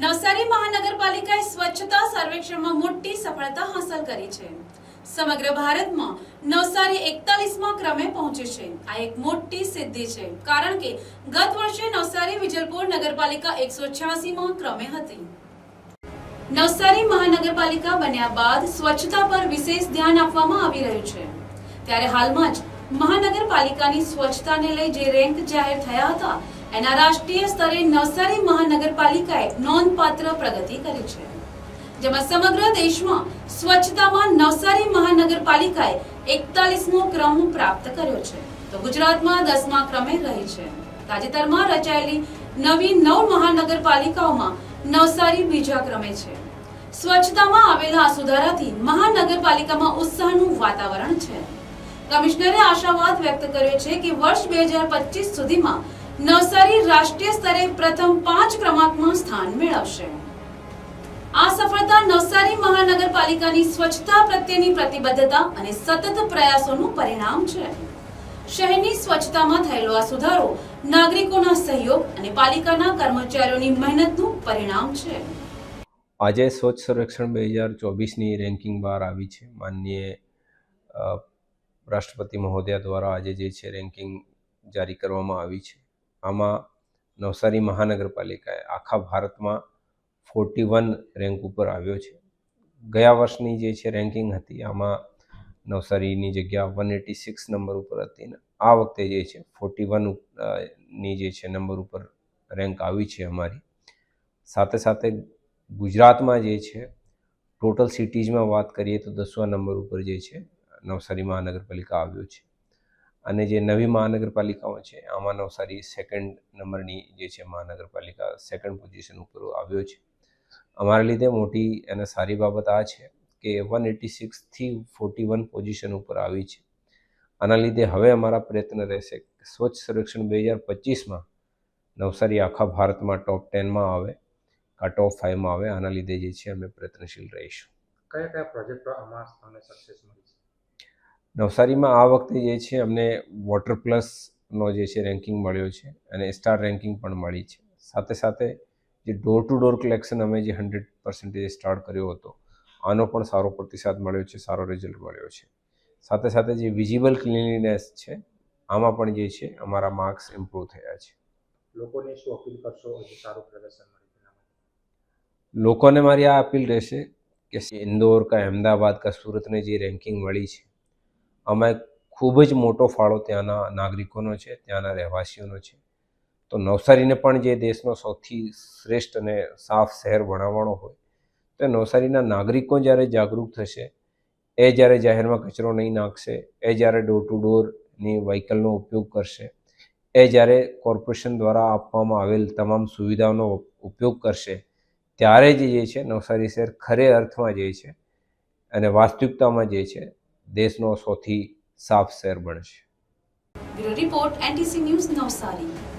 નવસારી મહાનગરપાલિકાએ સ્વચ્છતા સર્વેક્ષણમાં મોટી સફળતા હાંસલ કરી છે. સમગ્ર ભારતમાં નવસારી એકતાલીસમાં ક્રમે પહોંચી છે. આ એક મોટી સિદ્ધિ છે, કારણ કે ગત વર્ષે નવસારી વિજલપુર નગરપાલિકા એકસો છ્યાસીમાં ક્રમે હતી. નવસારી મહાનગરપાલિકા બન્યા બાદ સ્વચ્છતા પર વિશેષ ધ્યાન આપવામાં આવી રહ્યું છે. ત્યારે હાલમાં જ મહાનગરપાલિકાની સ્વચ્છતાને લઈ જે રેન્ક જાહેર થયા હતા એના રાષ્ટ્રીય સ્તરે નવસારી મહાનગરપાલિકાએ નોંધપાત્ર પ્રગતિ કરી છે. જેમાં સમગ્ર દેશમાં સ્વચ્છતામાં નવસારી મહાનગરપાલિકાએ એકતાલીસમો ક્રમ પ્રાપ્ત કર્યો છે. તો ગુજરાતમાં દસમા ક્રમે રહી છે. તાજેતરમાં રચાયેલી નવી નવ મહાનગરપાલિકાઓમાં નવસારી બીજા ક્રમે છે. સ્વચ્છતામાં આવેલા આ સુધારાથી મહાનગરપાલિકામાં ઉત્સાહનું વાતાવરણ છે. કમિશનરે આશાવાદ વ્યક્ત કર્યો છે કે વર્ષ બે હજાર પચીસ સુધીમાં નવસારી રાષ્ટ્રીય સ્તરે પ્રથમ પાંચ ક્રમાંકમાં સ્થાન મેળવશે. આ સફળતા નવસારી મહાનગરપાલિકાની સ્વચ્છતા પ્રત્યેની પ્રતિબદ્ધતા અને સતત પ્રયાસોનું પરિણામ છે. શહેરની સ્વચ્છતામાં થયેલો આ સુધારો નાગરિકોના સહયોગ અને પાલિકાના કર્મચારીઓની મહેનતનું પરિણામ છે. આજે સ્વચ્છ સંરક્ષણ બે હજાર ચોવીસની રેન્કિંગ બહાર આવી છે. માનનીય રાષ્ટ્રપતિ મહોદયા દ્વારા આજે જે છે રેન્કિંગ જારી કરવામાં આવી છે. આમાં નવસારી મહાનગરપાલિકાએ આખા ભારતમાં ફોર્ટી વન રેન્ક ઉપર આવ્યો છે. ગયા વર્ષની જે છે રેન્કિંગ હતી, આમાં નવસારીની જગ્યા વન એટી સિક્સ નંબર ઉપર હતી ને આ વખતે જે છે ફોર્ટી વનની જે છે નંબર ઉપર રેન્ક આવી છે અમારી. સાથે સાથે ગુજરાતમાં જે છે ટોટલ સિટીઝમાં વાત કરીએ તો દસમા નંબર ઉપર જે છે નવસારી મહાનગરપાલિકા આવ્યો છે. અને જે નવી મહાનગરપાલિકાઓ છે આમાં નવસારી સેકન્ડ નંબરની જે છે મહાનગરપાલિકા સેકન્ડ પોઝિશન ઉપર આવ્યો છે. અમારા લીધે મોટી અને સારી બાબત આ છે કે વન એટી સિક્સથી ફોર્ટી વન પોઝિશન ઉપર આવી છે. આના લીધે હવે અમારા પ્રયત્ન રહેશે સ્વચ્છ સર્વેક્ષણ બે હજાર પચીસમાં નવસારી આખા ભારતમાં ટોપ ટેનમાં આવે કા ટોપ ફાઇવમાં આવે, આના લીધે જે છે અમે પ્રયત્નશીલ રહીશું. કયા કયા પ્રોજેક્ટો આમાં તમને સક્સેસ મળી નવસારીમાં આ વખતે જે છે અમને વોટર પ્લસનો જે છે રેન્કિંગ મળ્યો છે અને સ્ટાર રેન્કિંગ પણ મળી છે. સાથે સાથે જે ડોર ટુ ડોર કલેક્શન અમે જે હંડ્રેડ પર્સન્ટેજ સ્ટાર્ટ કર્યો હતો આનો પણ સારો પ્રતિસાદ મળ્યો છે સારો રિઝલ્ટ મળ્યો છે. સાથે સાથે જે વિઝિબલ ક્લિનલીનેસ છે આમાં પણ જે છે અમારા માર્ક્સ ઇમ્પ્રૂવ થયા છે. લોકોને શું અપીલ કરશો? સારું પ્રદર્શન લોકોને મારી આ અપીલ રહેશે કે ઇન્દોર કા અહેમદાબાદ કા સુરતને જે રેન્કિંગ મળી છે એક ખૂબ જ મોટો ફાળો ત્યાંના નાગરિકોનો છે, ત્યાંના રહેવાસીઓનો છે. તો નવસારીને પણ જે દેશનો સૌથી શ્રેષ્ઠ અને સાફ શહેર બનાવવાનો હોય, તો નવસારીના નાગરિકો જ્યારે જાગૃત થશે, એ જ્યારે જાહેરમાં કચરો નહીં નાખશે, એ જ્યારે ડોર ટુ ડોરની વ્હીકલનો ઉપયોગ કરશે, એ જ્યારે કોર્પોરેશન દ્વારા આપવામાં આવેલ તમામ સુવિધાઓનો ઉપયોગ કરશે, ત્યારે જ જે છે નવસારી શહેર ખરે અર્થમાં જે છે અને વાસ્તવિકતામાં જે છે દેશનો સૌથી સાફ શહેર બનશે. Report NTC news Navsari.